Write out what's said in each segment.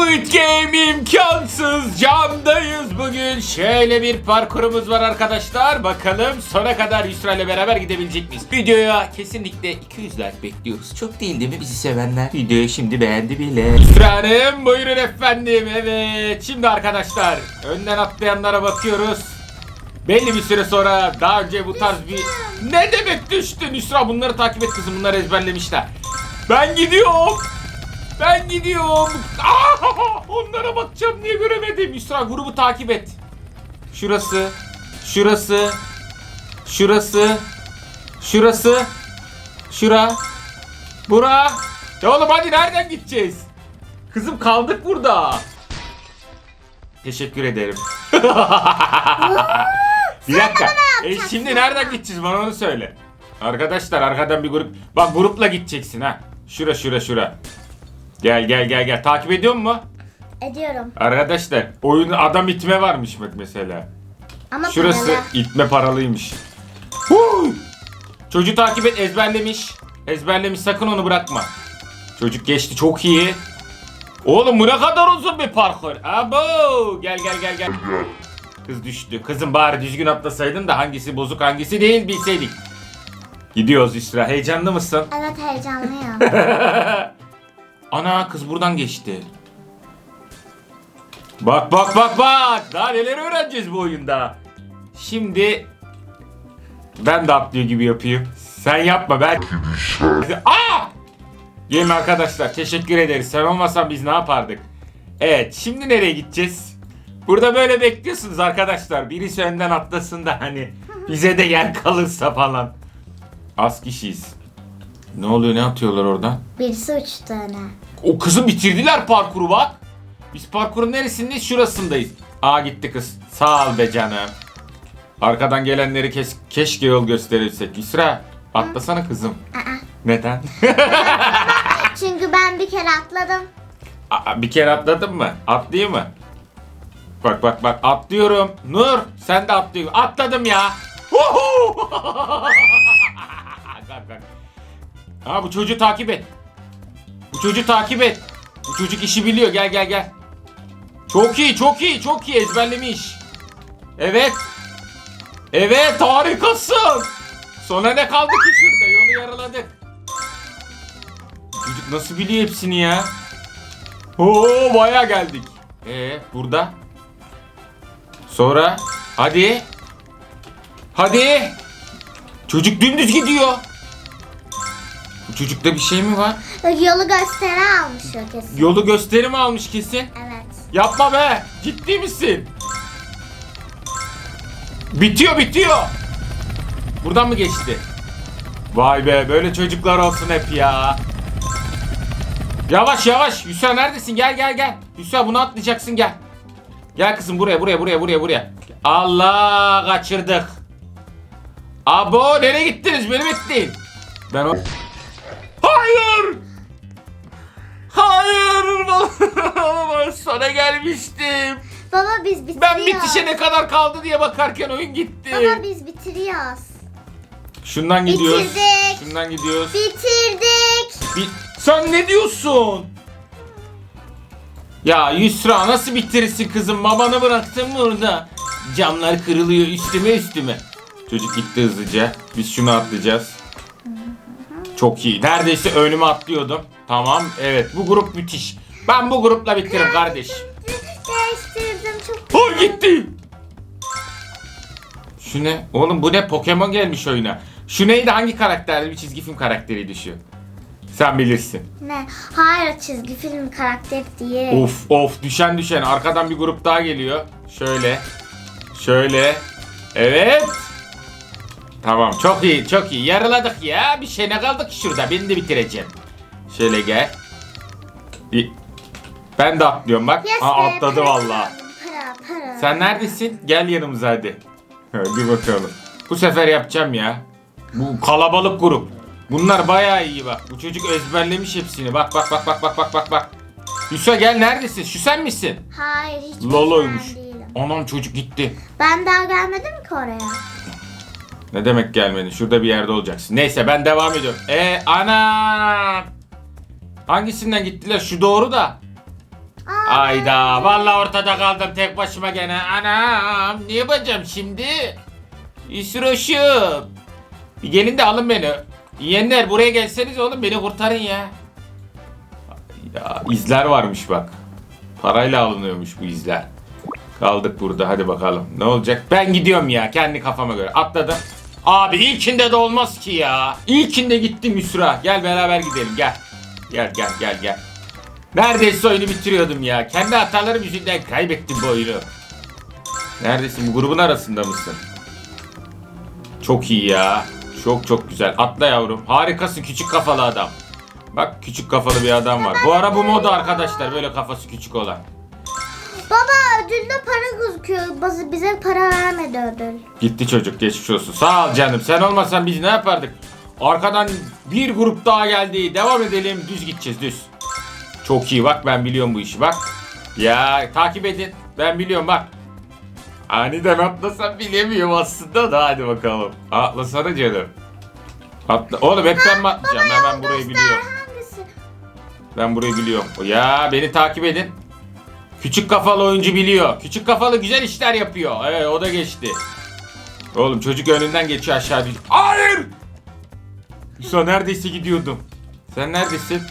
Squid Game imkansız camdayız bugün. Şöyle bir parkurumuz var arkadaşlar. Bakalım sona kadar Yusra ile beraber gidebilecek miyiz? Videoya kesinlikle 200 like bekliyoruz. Çok değil değil mi bizi sevenler? Videoyu şimdi beğendi bile. Yusra Hanım buyurun efendim. Evet şimdi arkadaşlar önden atlayanlara bakıyoruz. Belli bir süre sonra daha önce bu tarz bir... Ne demek düştün Yusra? Bunları takip et kızım. Bunları ezberlemişler. Ben gidiyorum. Ben gidiyorum. Aa, onlara bakacağım diye göremedim. Yusra grubu takip et. Şurası. Şurası. Şurası. Şurası. Şura. Bura. Ya oğlum hadi nereden gideceğiz? Kızım kaldık burada. Teşekkür ederim. Bir dakika. E şimdi nereden gideceğiz bana onu söyle. Arkadaşlar arkadan bir grup. Bak grupla gideceksin ha. Şura şura şura. Gel gel gel gel. Takip ediyor mu? Ediyorum. Arkadaşlar oyun adam itme varmış bak mesela. Ama Şurası paralı. itme paralıymış. Huu! Çocuğu takip et ezberlemiş. Ezberlemiş sakın onu bırakma. Çocuk geçti çok iyi. Oğlum bu ne kadar uzun bir parkur. Abo gel gel gel gel. Kız düştü. Kızım bari düzgün atlasaydın da hangisi bozuk hangisi değil bilseydik. Gidiyoruz Yusra. Heyecanlı mısın? Evet heyecanlıyım. Ana kız buradan geçti. Bak bak bak bak. Daha neler öğreneceğiz bu oyunda. Şimdi ben de atlıyor gibi yapayım. Sen yapma ben. Aa! Gelin arkadaşlar teşekkür ederiz. Sen olmasan biz ne yapardık? Evet şimdi nereye gideceğiz? Burada böyle bekliyorsunuz arkadaşlar. Birisi önden atlasın da hani bize de yer kalırsa falan. Az kişiyiz. Ne oluyor ne atıyorlar oradan? Birisi uçtu öne. O kızı bitirdiler parkuru bak. Biz parkurun neresindeyiz? Şurasındayız. Aa gitti kız. Sağ ol be canım. Arkadan gelenleri kes keşke yol gösterirsek. Yusra atlasana kızım. Aa. Neden? Çünkü ben bir kere atladım. Aa, bir kere atladın mı? Atlayayım mı? Bak bak bak atlıyorum. Nur sen de atlıyorsun. Atladım ya. Kalk. Aa, bu çocuğu takip et. Bu çocuğu takip et. Bu çocuk işi biliyor. Gel gel gel. Çok iyi çok iyi çok iyi ezberlemiş. Evet. Evet harikasın. Sonra ne kaldı ki şurada? Yolu yaraladık. Çocuk nasıl biliyor hepsini ya? Oo baya geldik. Ee burada. Sonra hadi. Hadi. Çocuk dümdüz gidiyor. Bu çocukta bir şey mi var? Yolu gösteri almış o kesin. Yolu gösterim almış kesin. Evet. Yapma be. Ciddi misin? Bitiyor bitiyor. Buradan mı geçti? Vay be böyle çocuklar olsun hep ya. Yavaş yavaş. Hüsa neredesin? Gel gel gel. Hüsa bunu atlayacaksın gel. Gel kızım buraya buraya buraya buraya buraya. Allah kaçırdık. Abo nereye gittiniz? Beni bekleyin. Ben o... Hayır! Sana gelmiştim. Baba biz bitiriyoruz. Ben bitişe ne kadar kaldı diye bakarken oyun gitti. Baba biz bitiriyoruz. Şundan gidiyoruz. Bitirdik. Şundan gidiyoruz. Bitirdik. Bir... Sen ne diyorsun? Ya Yusra nasıl bitirirsin kızım? Babanı bıraktın burada. Camlar kırılıyor üstüme üstüme. Çocuk gitti hızlıca. Biz şunu atlayacağız. Çok iyi. Neredeyse önüme atlıyordum. Tamam. Evet bu grup müthiş. Ben bu grupla bitiririm kardeş. Değiştirdim çok. Dur gitti. Şu ne? Oğlum bu ne? Pokemon gelmiş oyuna. Şu neydi? Hangi karakterdi? Bir çizgi film karakteriydi şu. Sen bilirsin. Ne? Hayır çizgi film karakteri değil. Of of düşen düşen. Arkadan bir grup daha geliyor. Şöyle. Şöyle. Evet. Tamam çok iyi çok iyi. Yarıladık ya. Bir şey ne kaldı ki şurada? Beni de bitireceğim. Şöyle gel. Ben de atlıyorum bak. Yes Aa, be, atladı para Para para. Sen neredesin? Gel yanımıza hadi. Hadi bakalım. Bu sefer yapacağım ya. Bu kalabalık grup. Bunlar bayağı iyi bak. Bu çocuk ezberlemiş hepsini. Bak bak bak bak bak bak bak bak. Yusuf gel neredesin? Şu sen misin? Hayır hiç Lolo'ymuş. Anam çocuk gitti. Ben daha gelmedim ki oraya. Ne demek gelmedi? Şurada bir yerde olacaksın. Neyse ben devam ediyorum. E ana. Hangisinden gittiler? Şu doğru da. Ayda vallahi ortada kaldım tek başıma gene. Anam ne yapacağım şimdi? İsroşum. Bir gelin de alın beni. Yeğenler buraya gelseniz oğlum beni kurtarın ya. Ya izler varmış bak. Parayla alınıyormuş bu izler. Kaldık burada hadi bakalım. Ne olacak? Ben gidiyorum ya kendi kafama göre. Atladım. Abi ilkinde de olmaz ki ya. İlkinde gittim Yusra. Gel beraber gidelim gel. Gel gel gel gel. Neredeyse oyunu bitiriyordum ya. Kendi hatalarım yüzünden kaybettim bu oyunu. Neredesin? Bu grubun arasında mısın? Çok iyi ya. Çok çok güzel. Atla yavrum. Harikasın küçük kafalı adam. Bak küçük kafalı bir adam var. Bu ara bu moda arkadaşlar. Böyle kafası küçük olan. Baba ödülde para gözüküyor. Bazı bize para vermedi ödül. Gitti çocuk geçmiş olsun. Sağ ol canım. Sen olmasan biz ne yapardık? Arkadan bir grup daha geldi. Devam edelim. Düz gideceğiz düz. Çok iyi bak ben biliyorum bu işi bak. Ya takip edin. Ben biliyorum bak. Aniden atlasam bilemiyorum aslında da hadi bakalım. Atlasana canım. Atla. Oğlum hep ben mi atlayacağım? Ben, ben burayı biliyorum. Ben burayı biliyorum. Ya beni takip edin. Küçük kafalı oyuncu biliyor. Küçük kafalı güzel işler yapıyor. Evet o da geçti. Oğlum çocuk önünden geçiyor aşağı bir. Hayır! Yusuf neredeyse gidiyordum. Sen neredesin?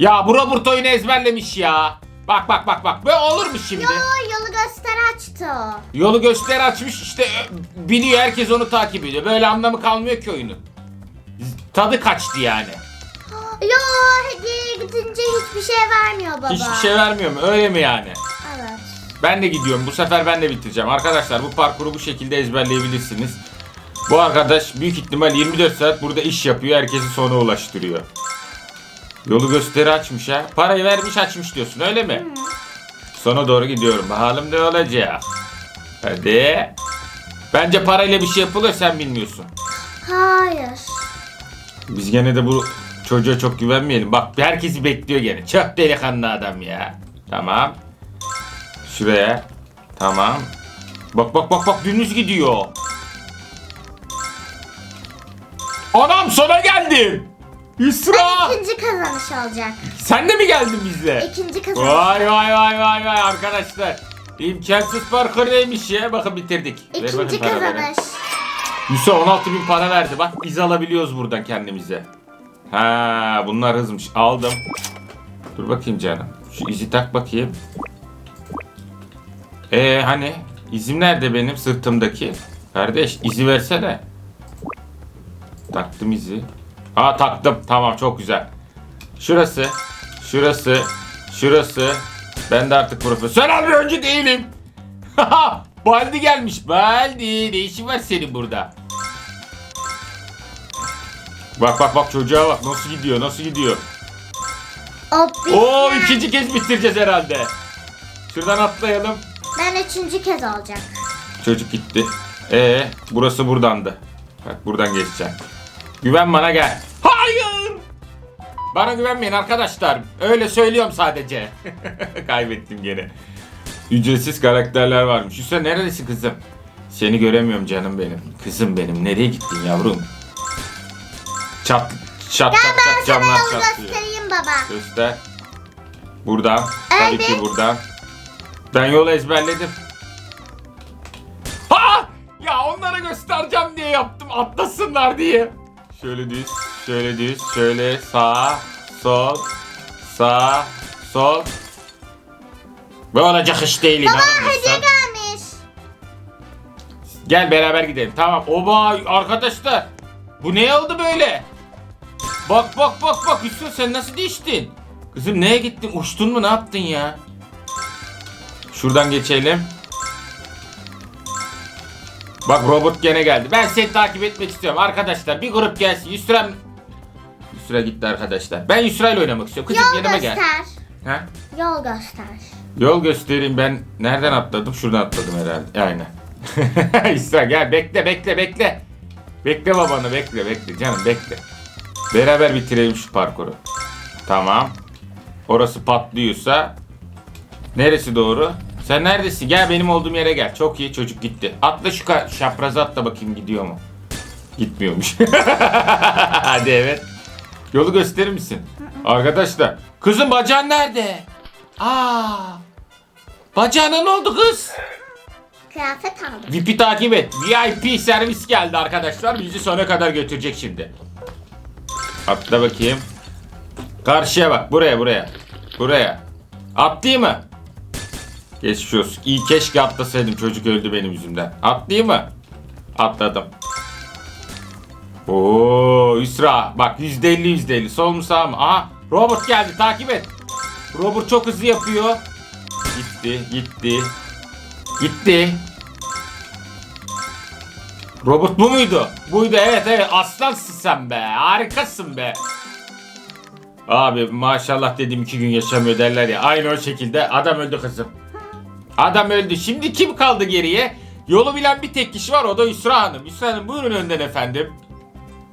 Ya bu Robert oyunu ezberlemiş ya. Bak bak bak bak. Böyle olur mu şimdi? Yo yolu göster açtı. Yolu göster açmış işte ö, biliyor herkes onu takip ediyor. Böyle anlamı kalmıyor ki oyunun. Tadı kaçtı yani. Yo hediye gidince hiçbir şey vermiyor baba. Hiçbir şey vermiyor mu? Öyle mi yani? Evet. Ben de gidiyorum. Bu sefer ben de bitireceğim. Arkadaşlar bu parkuru bu şekilde ezberleyebilirsiniz. Bu arkadaş büyük ihtimal 24 saat burada iş yapıyor. Herkesi sona ulaştırıyor. Yolu gösteri açmış ha. Parayı vermiş açmış diyorsun öyle mi? Sona doğru gidiyorum. Bakalım ne olacak. Hadi. Bence parayla bir şey yapılıyor sen bilmiyorsun. Hayır. Biz gene de bu çocuğa çok güvenmeyelim. Bak herkesi bekliyor gene. Çok delikanlı adam ya. Tamam. Şuraya. Tamam. Bak bak bak bak dümdüz gidiyor. Anam sona geldim. Yusra. İkinci kazanış olacak. Sen de mi geldin bizle? İkinci kazanış. Vay vay vay vay vay arkadaşlar. İmkansız parkur neymiş ya? Bakın bitirdik. Ver bakın İkinci kazanış. Yusuf 16 bin para verdi. Bak iz alabiliyoruz buradan kendimize. Ha, bunlar hızmış. Aldım. Dur bakayım canım. Şu izi tak bakayım. Ee hani izim nerede benim sırtımdaki? Kardeş izi versene. Taktım izi. Aa taktım. Tamam çok güzel. Şurası. Şurası. Şurası. Ben de artık profesyonel bir oyuncu değilim. Baldi gelmiş. Baldi. Ne işin var senin burada? Bak bak bak çocuğa bak. Nasıl gidiyor? Nasıl gidiyor? O Oo ikinci kez bitireceğiz herhalde. Şuradan atlayalım. Ben üçüncü kez olacak. Çocuk gitti. Ee, burası buradandı. Bak buradan geçeceğim. Güven bana gel. Hayır! Bana güvenmeyin arkadaşlar. Öyle söylüyorum sadece. Kaybettim gene. Ücretsiz karakterler varmış. Hüseyin neredesin kızım? Seni göremiyorum canım benim. Kızım benim. Nereye gittin yavrum? Çat çat çat Ben çat sana camlar yolu çatlıyor. göstereyim baba. Göster. Buradan. Tabii ki Evet. buradan. Ben yolu ezberledim. Ha! Ya onlara göstereceğim diye yaptım. Atlasınlar diye. Şöyle düz, şöyle düz, şöyle sağ, sol, sağ, sol. Bu olacak iş değil. inanır Hediye mısın? gelmiş. Gel beraber gidelim. Tamam. Oba arkadaşlar. Bu ne oldu böyle? Bak bak bak bak Hüsnü sen nasıl değiştin? Kızım neye gittin? Uçtun mu ne yaptın ya? Şuradan geçelim. Bak Robert gene geldi. Ben seni takip etmek istiyorum. Arkadaşlar bir grup gelsin. Yusra Yusra gitti arkadaşlar. Ben Yusra ile oynamak istiyorum. Kızım Yol yanıma göster. gel. Ha? Yol göster. Yol göstereyim ben. Nereden atladım? Şuradan atladım herhalde. Aynen. İsra gel bekle bekle bekle. Bekle babanı bekle bekle canım bekle. Beraber bitirelim şu parkuru. Tamam. Orası patlıyorsa neresi doğru? Sen neredesin? Gel benim olduğum yere gel. Çok iyi çocuk gitti. Atla şu şaprazı atla bakayım gidiyor mu? Gitmiyormuş. Hadi evet. Yolu gösterir misin? Arkadaşlar. Kızım bacağın nerede? Aa! Bacağına ne oldu kız? Kıyafet aldım. VIP'i takip et. VIP servis geldi arkadaşlar. Bizi sona kadar götürecek şimdi. Atla bakayım. Karşıya bak. Buraya buraya. Buraya. Atlayayım mı? Geçmiş olsun. İyi keşke atlasaydım. Çocuk öldü benim yüzümden. Atlayayım mı? Atladım. Oo Yusra. Bak %50 %50. Sol mu sağ mı? Aha Robert geldi. Takip et. Robert çok hızlı yapıyor. Gitti. Gitti. Gitti. Robot bu muydu? Buydu evet evet aslansın sen be harikasın be. Abi maşallah dedim iki gün yaşamıyor derler ya aynı o şekilde adam öldü kızım. Adam öldü şimdi kim kaldı geriye? Yolu bilen bir tek kişi var o da Yusra Hanım. Yusra Hanım buyurun önden efendim.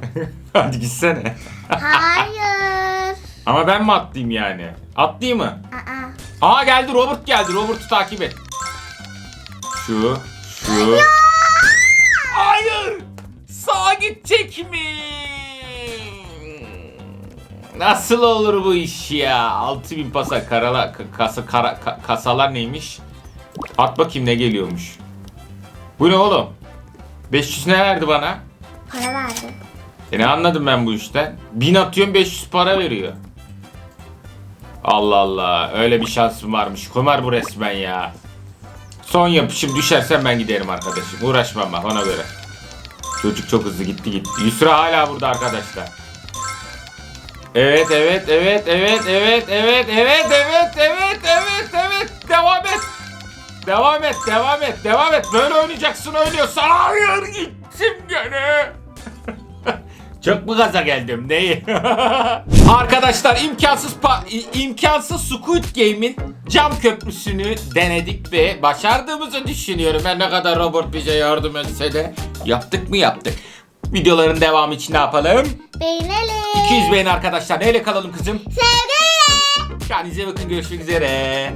Hadi gitsene. Hayır. Ama ben mi atlayayım yani? Atlayayım mı? Aa. Aa geldi Robert geldi. Robert'u takip et. Şu, şu. Hayır! Sağa gidecek mi? Nasıl olur bu iş ya? 6000 pasa karala ka- kasa kara, ka- kasalar neymiş? At bakayım ne geliyormuş. Bu ne oğlum? 500 ne verdi bana? Para verdi. E ne anladım ben bu işten? 1000 atıyorum 500 para veriyor. Allah Allah öyle bir şansım varmış. Kumar bu resmen ya. Son yapışım düşersem ben giderim arkadaşım. Uğraşmam bak ona göre. Çocuk çok hızlı gitti gitti. Yusra hala burada arkadaşlar. Evet evet evet evet evet evet evet evet evet evet evet devam et. Devam et devam et devam et. Böyle oynayacaksın oynuyorsan. Hayır gittim gene. Çok mu gaza geldim neyi? Arkadaşlar imkansız imkansız Squid Game'in cam köprüsünü denedik ve başardığımızı düşünüyorum. Ben ne kadar robot bize yardım etse de yaptık mı yaptık. Videoların devamı için ne yapalım? Beğenelim. 200 beğen arkadaşlar. Neyle kalalım kızım? Sevgiyle. Kendinize bakın görüşmek üzere.